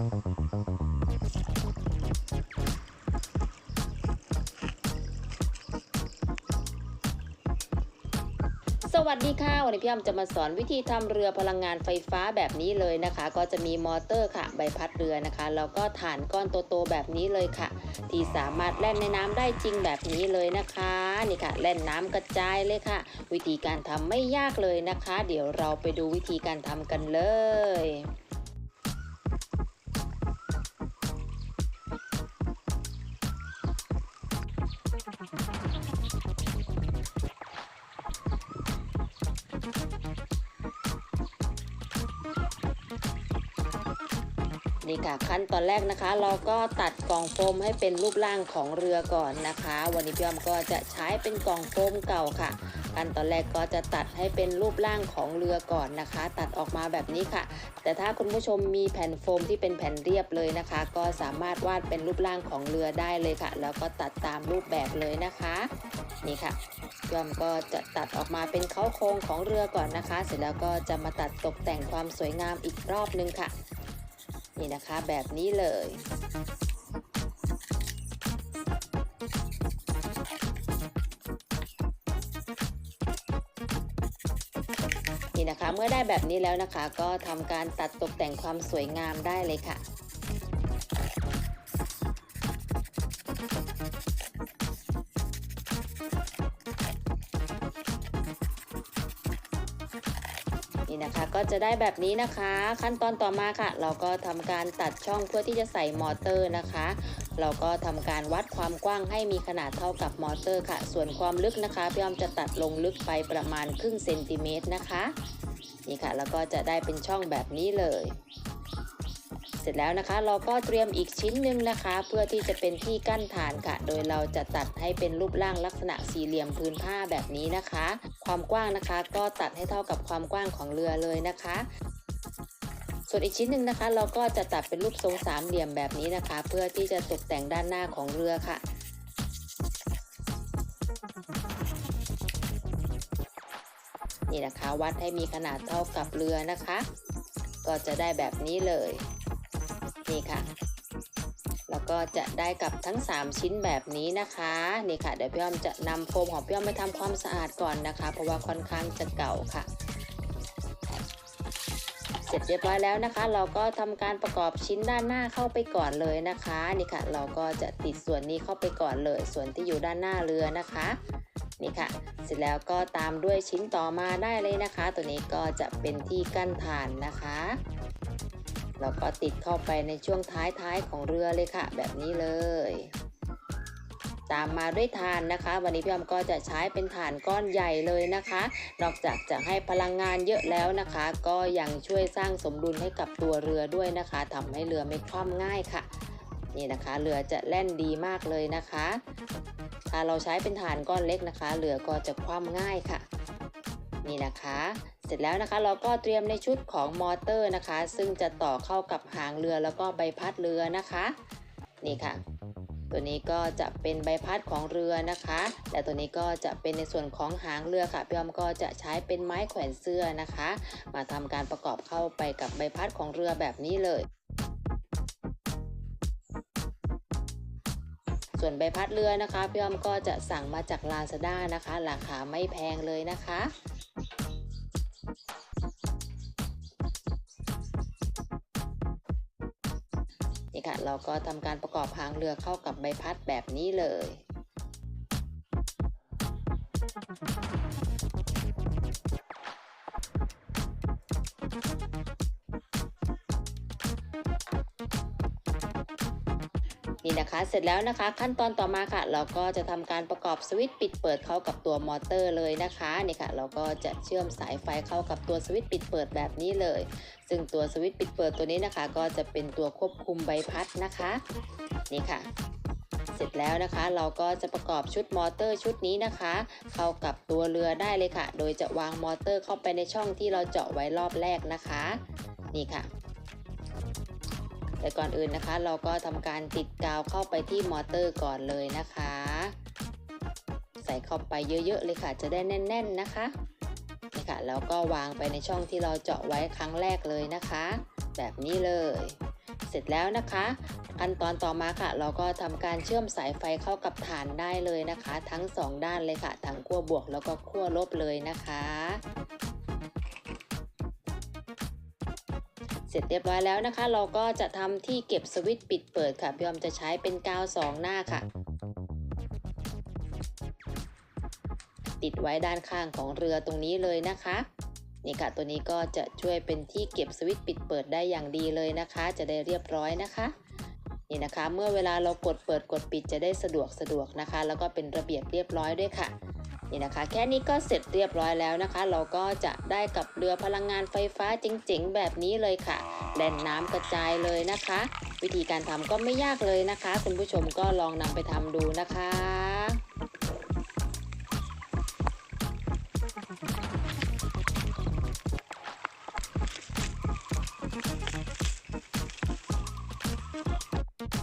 สวัสดีค่ะ วันนี้พี่อ้ำจะมาสอนวิธีทำเรือพลังงานไฟฟ้าแบบนี้เลยนะคะ ก็จะมีมอเตอร์ค่ะ ใบพัดเรือนะคะแล้วก็ฐานก้อนโตๆแบบนี้เลยค่ะ ที่สามารถแล่นในน้ำได้จริงแบบนี้เลยนะคะนี่ค่ะแล่นน้ำกระจายเลยค่ะ วิธีการทำไม่ยากเลยนะคะ เดี๋ยวเราไปดูวิธีการทำกันเลย นี่ค่ะขั้นตอนแรกนะคะ เราก็ตัดกล่องโฟมให้เป็นรูปร่างของเรือก่อนนะคะ วันนี้พี่อ้อมก็จะใช้เป็นกล่องโฟมเก่าค่ะขั้นตอนแรกก็จะตัดให้เป็นรูปร่างของเรือก่อนนะคะ ตัดออกมาแบบนี้ค่ะ แต่ถ้าคุณผู้ชมมีแผ่นโฟมที่เป็นแผ่นเรียบเลยนะคะ ก็สามารถวาดเป็นรูปร่างของเรือได้เลยค่ะ แล้วก็ตัดตามรูปแบบเลยนะคะ นี่ค่ะพี่อ้อมก็จะตัดออกมาเป็นเขาโครงของเรือก่อนนะคะ เสร็จแล้วก็จะมาตัดตกแต่งความสวยงามอีกรอบนึงค่ะ นี่นะคะแบบนี้เลย นี่นะคะเมื่อได้แบบนี้แล้วนะคะ ก็ทำการตัดตกแต่งความสวยงามได้เลยค่ะ นะคะ ก็จะได้แบบนี้นะคะ ขั้นตอนต่อมาค่ะ เราก็ทำการตัดช่องเพื่อที่จะใส่มอเตอร์นะคะ เราก็ทำการวัดความกว้างให้มีขนาดเท่ากับมอเตอร์ค่ะ ส่วนความลึกนะคะพี่อ้อมจะตัดลงลึกไปประมาณครึ่งเซนติเมตรนะคะ นี่ค่ะ แล้วก็จะได้เป็นช่องแบบนี้เลย เสร็จแล้วนะคะ เราก็เตรียมอีกชิ้นหนึ่งนะคะ เพื่อที่จะเป็นที่กั้นฐานค่ะ โดยเราจะตัดให้เป็นรูปร่างลักษณะสี่เหลี่ยมพื้นผ้าแบบนี้นะคะ ความกว้างนะคะ ก็ตัดให้เท่ากับความกว้างของเรือเลยนะคะ ส่วนอีกชิ้นหนึ่งนะคะ เราก็จะตัดเป็นรูปทรงสามเหลี่ยมแบบนี้นะคะ เพื่อที่จะตกแต่งด้านหน้าของเรือค่ะนี่นะคะวัดให้มีขนาดเท่ากับเรือนะคะ ก็จะได้แบบนี้เลย นี่ค่ะ แล้วก็จะได้กับทั้ง 3 ชิ้นแบบนี้นะคะนี่ค่ะเดี๋ยวพี่อ้อมจะนำโฟมของพี่อ้อมไปทำความสะอาดก่อนนะคะ เพราะว่าค่อนข้างจะเก่าค่ะ เสร็จเรียบร้อยแล้วนะคะ เราก็ทำการประกอบชิ้นด้านหน้าเข้าไปก่อนเลยนะคะนี่ค่ะ เราก็จะติดส่วนนี้เข้าไปก่อนเลย ส่วนที่อยู่ด้านหน้าเรือนะคะนี่ค่ะ เสร็จแล้วก็ตามด้วยชิ้นต่อมาได้เลยนะคะ ตัวนี้ก็จะเป็นที่กั้นฐานนะคะ แล้วก็ติดเข้าไปในช่วงท้ายท้ายๆของเรือเลยค่ะ แบบนี้เลย ตามมาด้วยฐานนะคะ วันนี้พี่ออมก็จะใช้เป็นฐานก้อนใหญ่เลยนะคะ นอกจากจะให้พลังงานเยอะแล้วนะคะ ก็ยังช่วยสร้างสมดุลให้กับตัวเรือด้วยนะคะทำให้เรือไม่คว่ำง่ายค่ะ นี่นะคะเรือจะแล่นดีมากเลยนะคะ ถ้าเราใช้เป็นฐานก้อนเล็กนะคะเรือก็จะคว่ำง่ายค่ะ นี่นะคะ เสร็จแล้วนะคะ เราก็เตรียมในชุดของมอเตอร์นะคะ ซึ่งจะต่อเข้ากับหางเรือแล้วก็ใบพัดเรือนะคะ นี่ค่ะ ตัวนี้ก็จะเป็นใบพัดของเรือนะคะและตัวนี้ก็จะเป็นในส่วนของหางเรือค่ะพี่อมก็จะใช้เป็นไม้แขวนเสื้อนะคะ มาทำการประกอบเข้าไปกับใบพัดของเรือแบบนี้เลยส่วนใบพัดเรือนะคะพี่อ้อมก็จะสั่งมาจากลาซาด้านะคะ ราคาไม่แพงเลยนะคะ นี่ค่ะ เราก็ทำการประกอบหางเรือเข้ากับใบพัดแบบนี้เลย นี่นะคะ เสร็จแล้วนะคะ ขั้นตอนต่อมาค่ะ เราก็จะทำการประกอบสวิตช์ปิดเปิดเข้ากับตัวมอเตอร์เลยนะคะนี่ค่ะ เราก็จะเชื่อมสายไฟเข้ากับตัวสวิตช์ปิดเปิดแบบนี้เลย ซึ่งตัวสวิตช์ปิดเปิดตัวนี้นะคะ ก็จะเป็นตัวควบคุมใบพัดนะคะ นี่ค่ะเสร็จแล้วนะคะ เราก็จะประกอบชุดมอเตอร์ชุดนี้นะคะ เข้ากับตัวเรือได้เลยค่ะ โดยจะวางมอเตอร์เข้าไปในช่องที่เราเจาะไว้รอบแรกนะคะ นี่ค่ะ แต่ก่อนอื่นนะคะ เราก็ทำการติดกาวเข้าไปที่มอเตอร์ก่อนเลยนะคะ ใส่เข้าไปเยอะๆเลยค่ะ จะได้แน่น ๆนะคะนี่ค่ะแล้วก็วางไปในช่องที่เราเจาะไว้ครั้งแรกเลยนะคะ แบบนี้เลย เสร็จแล้วนะคะขั้นตอนต่อมาค่ะ เราก็ทำการเชื่อมสายไฟเข้ากับฐานได้เลยนะคะ ทั้งสองด้านเลยค่ะ ทั้งขั้วบวกแล้วก็ขั้วลบเลยนะคะ เสร็จเรียบร้อยแล้วนะคะ เราก็จะทำที่เก็บสวิตช์ปิดเปิดค่ะพี่ออมจะใช้เป็นกาวสองหน้าค่ะ ติดไว้ด้านข้างของเรือตรงนี้เลยนะคะนี่ค่ะตัวนี้ก็จะช่วยเป็นที่เก็บสวิตช์ปิดเปิดได้อย่างดีเลยนะคะ จะได้เรียบร้อยนะคะนี่นะคะ เมื่อเวลาเรากดเปิดกดปิดจะได้สะดวกสะดวกนะคะ แล้วก็เป็นระเบียบเรียบร้อยด้วยค่ะ นี่นะคะ แค่นี้ก็เสร็จเรียบร้อยแล้วนะคะ เราก็จะได้กับเรือพลังงานไฟฟ้าจริงๆ แบบนี้เลยค่ะแล่นน้ำกระจายเลยนะคะ วิธีการทำก็ไม่ยากเลยนะคะ คุณผู้ชมก็ลองนำไปทำดูนะคะ